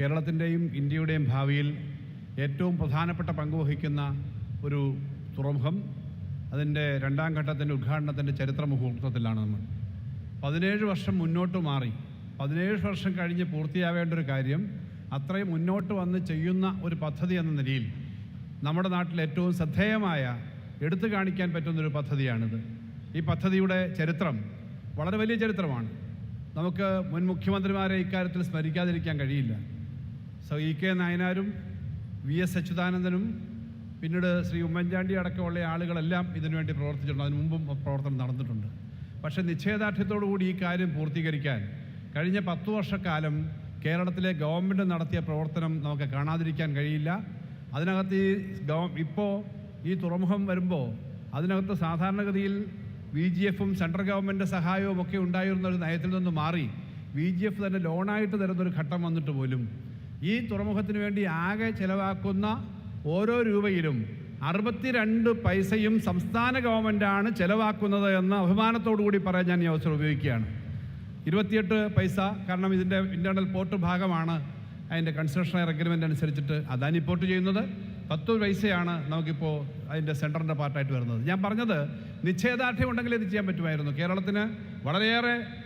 കേരളത്തിന്റെയും ഇന്ത്യയുടെയും ഭാവിയിൽ ഏറ്റവും പ്രധാനപ്പെട്ട പങ്കുവഹിക്കുന്ന ഒരു തുറമുഖം അതിന്റെ രണ്ടാം ഘട്ടത്തിന്റെ ഉദ്ഘാടനത്തിന്റെ ചരിത്ര മുഹൂർത്തത്തിലാണ് നമ്മൾ. പതിനേഴ് വർഷം മുന്നോട്ട് മാറി പതിനേഴ് വർഷം കഴിഞ്ഞ് പൂർത്തിയാവേണ്ട ഒരു കാര്യം അത്രയും മുന്നോട്ട് വന്ന് ചെയ്യുന്ന ഒരു പദ്ധതി എന്ന നിലയിൽ നമ്മുടെ നാട്ടിൽ ഏറ്റവും ശ്രദ്ധേയമായ എടുത്തു കാണിക്കാൻ പറ്റുന്നൊരു പദ്ധതിയാണിത്. ഈ പദ്ധതിയുടെ ചരിത്രം വളരെ വലിയ ചരിത്രമാണ്. നമുക്ക് മുൻ മുഖ്യമന്ത്രിമാരെ ഇക്കാര്യത്തിൽ സ്മരിക്കാതിരിക്കാൻ കഴിയില്ല. ഇ കെ നായനാരും വി എസ് അച്യുതാനന്ദനും പിന്നീട് ശ്രീ ഉമ്മൻചാണ്ടി അടക്കമുള്ള ആളുകളെല്ലാം ഇതിനുവേണ്ടി പ്രവർത്തിച്ചിട്ടുണ്ട്. അതിനു മുമ്പും പ്രവർത്തനം നടന്നിട്ടുണ്ട്. പക്ഷേ നിശ്ചയദാർഢ്യത്തോടു കൂടി ഈ കാര്യം പൂർത്തീകരിക്കാൻ കഴിഞ്ഞ പത്തു വർഷക്കാലം കേരളത്തിലെ ഗവൺമെന്റ് നടത്തിയ പ്രവർത്തനം നമുക്ക് കാണാതിരിക്കാൻ കഴിയില്ല. അതിനകത്ത് ഈ ഗവ ഇപ്പോൾ ഈ തുറമുഖം വരുമ്പോൾ അതിനകത്ത് സാധാരണഗതിയിൽ വി ജി എഫും സെൻട്രൽ ഗവൺമെന്റ് സഹായവും ഒക്കെ ഉണ്ടായിരുന്ന ഒരു നയത്തിൽ നിന്ന് മാറി വി ജി എഫ് തന്നെ ലോണായിട്ട് തരുന്നൊരു ഘട്ടം വന്നിട്ട് പോലും ഈ തുറമുഖത്തിന് വേണ്ടി ആകെ ചെലവാക്കുന്ന ഓരോ രൂപയിലും അറുപത്തിരണ്ട് പൈസയും സംസ്ഥാന ഗവൺമെന്റാണ് ചെലവാക്കുന്നത് എന്ന് അഭിമാനത്തോടു കൂടി പറയാൻ ഞാൻ ഈ അവസരം ഉപയോഗിക്കുകയാണ്. ഇരുപത്തിയെട്ട് പൈസ കാരണം ഇതിന്റെ ഇന്റേണൽ പോർട്ട് ഭാഗമാണ്. അതിന്റെ കൺസ്ട്രക്ഷൻ അഗ്രിമെന്റ് അനുസരിച്ചിട്ട് അദാനി പോർട്ട് ചെയ്യുന്നത്. പത്ത് പൈസയാണ് നമുക്കിപ്പോൾ അതിന്റെ സെന്ററിന്റെ പാർട്ടായിട്ട് വരുന്നത്. ഞാൻ പറഞ്ഞത് നിശ്ചയദാർഢ്യം ഉണ്ടെങ്കിൽ ഇത് ചെയ്യാൻ പറ്റുമായിരുന്നു. കേരളത്തിന് വളരെയേറെ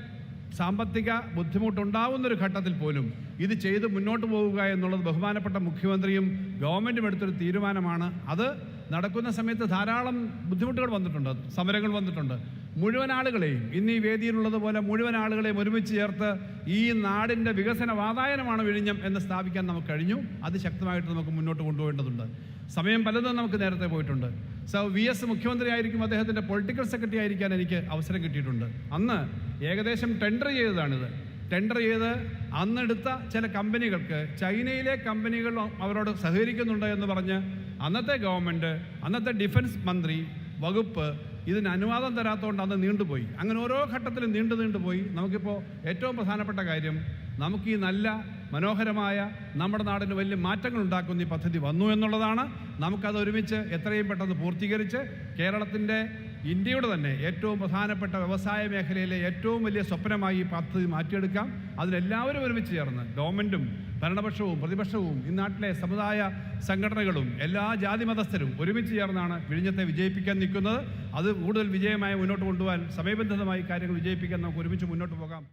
സാമ്പത്തിക ബുദ്ധിമുട്ടുണ്ടാവുന്നൊരു ഘട്ടത്തിൽ പോലും ഇത് ചെയ്ത് മുന്നോട്ട് പോവുക എന്നുള്ളത് ബഹുമാനപ്പെട്ട മുഖ്യമന്ത്രിയും ഗവൺമെന്റും എടുത്തൊരു തീരുമാനമാണ്. അത് നടക്കുന്ന സമയത്ത് ധാരാളം ബുദ്ധിമുട്ടുകൾ വന്നിട്ടുണ്ട് സമരങ്ങൾ വന്നിട്ടുണ്ട്. മുഴുവൻ ആളുകളെയും ഇന്ന് ഈ വേദിയിലുള്ളതുപോലെ മുഴുവൻ ആളുകളെയും ഒരുമിച്ച് ചേർത്ത് ഈ നാടിന്റെ വികസന വാതായനമാണ് വിഴിഞ്ഞം എന്ന് സ്ഥാപിക്കാൻ നമുക്ക് കഴിഞ്ഞു. അത് ശക്തമായിട്ട് നമുക്ക് മുന്നോട്ട് കൊണ്ടുപോകേണ്ടതുണ്ട്. സമയം പലതും നമുക്ക് നേരത്തെ പോയിട്ടുണ്ട്. സോ വി എസ് മുഖ്യമന്ത്രി ആയിരിക്കും അദ്ദേഹത്തിന്റെ പൊളിറ്റിക്കൽ സെക്രട്ടറി ആയിരിക്കാൻ എനിക്ക് അവസരം കിട്ടിയിട്ടുണ്ട്. അന്ന് ഏകദേശം ടെൻഡർ ചെയ്തതാണിത്. ടെൻഡർ ചെയ്ത് അന്നെടുത്ത ചില കമ്പനികൾക്ക് ചൈനയിലെ കമ്പനികൾ അവരോട് സഹകരിക്കുന്നുണ്ട് എന്ന് പറഞ്ഞ് അന്നത്തെ ഗവൺമെന്റ് അന്നത്തെ ഡിഫൻസ് മന്ത്രി വകുപ്പ് ഇതിന് അനുവാദം തരാത്തതുകൊണ്ട് അന്ന് നീണ്ടുപോയി. അങ്ങനെ ഓരോ ഘട്ടത്തിലും നീണ്ടു നീണ്ടുപോയി നമുക്കിപ്പോൾ ഏറ്റവും പ്രധാനപ്പെട്ട കാര്യം നമുക്ക് ഈ നല്ല മനോഹരമായ നമ്മുടെ നാടിന് വലിയ മാറ്റങ്ങൾ ഉണ്ടാക്കുന്ന ഈ പദ്ധതി വന്നു എന്നുള്ളതാണ്. നമുക്കത് ഒരുമിച്ച് എത്രയും പെട്ടെന്ന് പൂർത്തീകരിച്ച് കേരളത്തിന്റെ ഇന്ത്യയുടെ തന്നെ ഏറ്റവും പ്രധാനപ്പെട്ട വ്യവസായ മേഖലയിലെ ഏറ്റവും വലിയ സ്വപ്നമായി ഈ പദ്ധതി മാറ്റിയെടുക്കാം. അതിലെല്ലാവരും ഒരുമിച്ച് ചേർന്ന് ഗവൺമെന്റും ഭരണപക്ഷവും പ്രതിപക്ഷവും ഈ നാട്ടിലെ സമുദായ സംഘടനകളും എല്ലാ ജാതി മതസ്ഥരും ഒരുമിച്ച് ചേർന്നാണ് വിഴിഞ്ഞത്തെ വിജയിപ്പിക്കാൻ നിൽക്കുന്നത്. അത് കൂടുതൽ വിജയമായി മുന്നോട്ട് കൊണ്ടുപോകാൻ സമയബന്ധിതമായി കാര്യങ്ങൾ വിജയിപ്പിക്കാൻ നമുക്ക് ഒരുമിച്ച് മുന്നോട്ട് പോകാം.